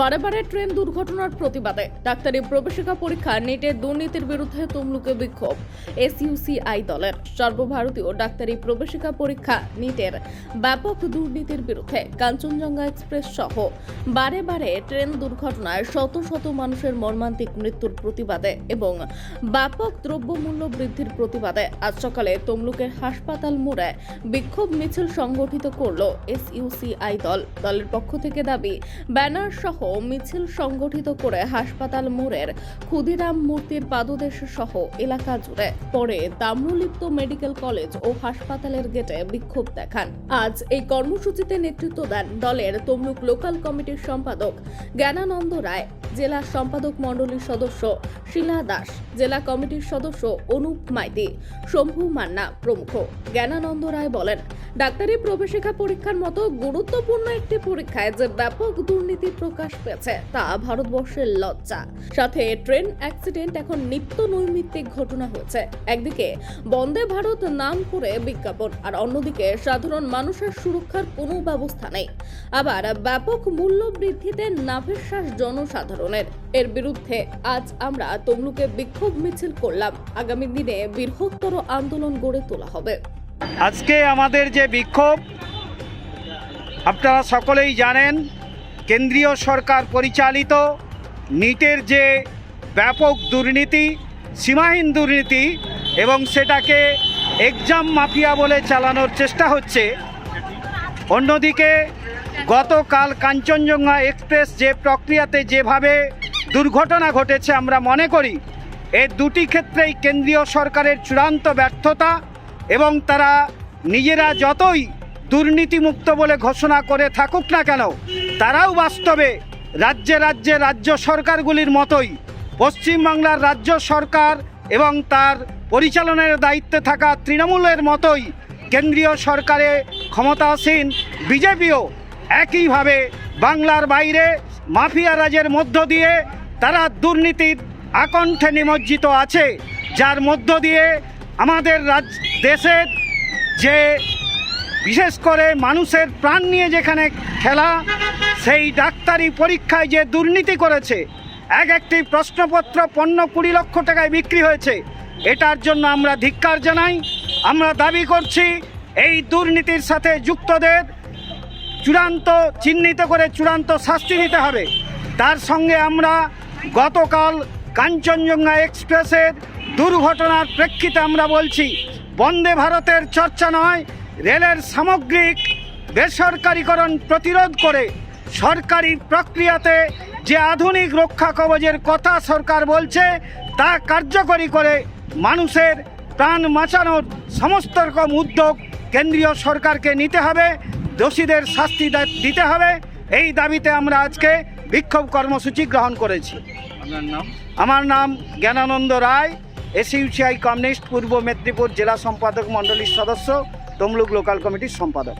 বারে ট্রেন দুর্ঘটনার প্রতিবাদে ডাক্তারি প্রবেশিকা পরীক্ষা নেটের দুর্নীতির বিরুদ্ধে তমলুকে বিক্ষোভ। এসইউসিআই দলের সর্বভারতীয় ডাক্তারি প্রবেশিকা পরীক্ষা, নিটের ব্যাপক দুর্নীতির বিরুদ্ধে কাঞ্চনজঙ্ঘা এক্সপ্রেস সহ বারে বারে ট্রেন দুর্ঘটনায় শত শত মানুষের মর্মান্তিক মৃত্যুর প্রতিবাদে এবং ব্যাপক দ্রব্যমূল্য বৃদ্ধির প্রতিবাদে আজ সকালে তমলুকের হাসপাতাল মোড়ে বিক্ষোভ মিছিল সংগঠিত করল এসইউসিআই দল। দলের পক্ষ থেকে দাবি, ব্যানার সহ মিছিল সংগঠিত করে হাসপাতাল মোড়ের ক্ষুদিরাম মূর্তির পাদদেশ সহ এলাকা জুড়ে পরে তাম্রলিপ্ত মেডিকেল কলেজ ও হাসপাতালের গেটে বিক্ষোভ দেখান। আজ এই কর্মসূচিতে নেতৃত্ব দেন দলের তমলুক লোকাল কমিটির সম্পাদক জ্ঞানানন্দ রায়, জেলা সম্পাদক মণ্ডলীর সদস্য শিলা দাস। জেলা কমিটির সদস্য অনুপ মাইতি, শম্ভু মান্না প্রমুখ। জ্ঞানানন্দ রায় বলেন, ডাক্তারি প্রবেশিকা পরীক্ষার মতো গুরুত্বপূর্ণ একটি পরীক্ষায় যে ব্যাপক দুর্নীতি প্রকাশ পেয়েছে, তা ভারতবর্ষের লজ্জা। সাথে ট্রেন অ্যাক্সিডেন্ট এখন নিত্য নৈমিত্তিক ঘটনা হয়েছে। একদিকে বন্দে ভারত নাম করে বিজ্ঞাপন, আর অন্যদিকে সাধারণ মানুষের সুরক্ষার কোনো ব্যবস্থা নেই। আবার ব্যাপক মূল্য বৃদ্ধিতে নাভেশ্বাস জনসাধারণের। এর বিরুদ্ধে আজ আমরা তমলুকে বিক্ষোভ মিছিল করলাম। আগামী দিনে বৃহত্তর আন্দোলন গড়ে তোলা হবে। আজকে আমাদের যে বিক্ষোভ, আপনারা সকলেই জানেন, কেন্দ্রীয় সরকার পরিচালিত নিটের যে ব্যাপক দুর্নীতি, সীমাহীন দুর্নীতি এবং সেটাকে এক্সাম মাফিয়া বলে চালানোর চেষ্টা হচ্ছে, অন্যদিকে গতকাল কাঞ্চনজঙ্ঘা এক্সপ্রেস যে প্রক্রিয়াতে যেভাবে দুর্ঘটনা ঘটেছে আমরা মনে করি এর দুটি ক্ষেত্রেই কেন্দ্রীয় সরকারের চূড়ান্ত ব্যর্থতা এবং তারা নিজেরা যতই দুর্নীতিমুক্ত বলে ঘোষণা করে থাকুক না কেন, তারাও বাস্তবে রাজ্যে রাজ্যে রাজ্য সরকারগুলির মতোই পশ্চিমবাংলার রাজ্য সরকার এবং তার পরিচালনার দায়িত্বে থাকা তৃণমূলের মতোই কেন্দ্রীয় সরকারে ক্ষমতাসীন বিজেপিও একইভাবে বাংলার বাইরে মাফিয়া রাজের মধ্য দিয়ে তারা দুর্নীতির আকণ্ঠে নিমজ্জিত আছে, যার মধ্য দিয়ে আমাদের রাজ, দেশের যে বিশেষ করে মানুষের প্রাণ নিয়ে যেখানে খেলা, সেই ডাক্তারি পরীক্ষায় যে দুর্নীতি করেছে, এক একটি প্রশ্নপত্র পণ্য কুড়ি লক্ষ টাকায় বিক্রি হয়েছে, এটার জন্য আমরা ধিক্কার জানাই। আমরা দাবি করছি, এই দুর্নীতির সাথে যুক্তদের চূড়ান্ত চিহ্নিত করে চূড়ান্ত শাস্তি নিতে হবে। তার সঙ্গে আমরা গতকাল কাঞ্চনজঙ্ঘা এক্সপ্রেসের দুর্ঘটনার প্রেক্ষিতে আমরা বলছি, বন্দে ভারতের চর্চা নয়, রেলের সামগ্রিক বেসরকারীকরণ প্রতিরোধ করে সরকারি প্রক্রিয়াতে যে আধুনিক রক্ষা কবচের কথা সরকার বলছে, তা কার্যকরী করে মানুষের প্রাণ বাঁচানোর সমস্ত রকম উদ্যোগ কেন্দ্রীয় সরকারকে নিতে হবে, দোষীদের শাস্তি দিতে হবে। এই দাবিতে আমরা আজকে বিক্ষোভ কর্মসূচি গ্রহণ করেছি। আমার নাম জ্ঞানানন্দ রায় এসইউসিআই কমিউনিস্ট পূর্ব মেদিনীপুর জেলা সম্পাদক মণ্ডলীর সদস্য তমলুক লোকাল কমিটির সম্পাদক।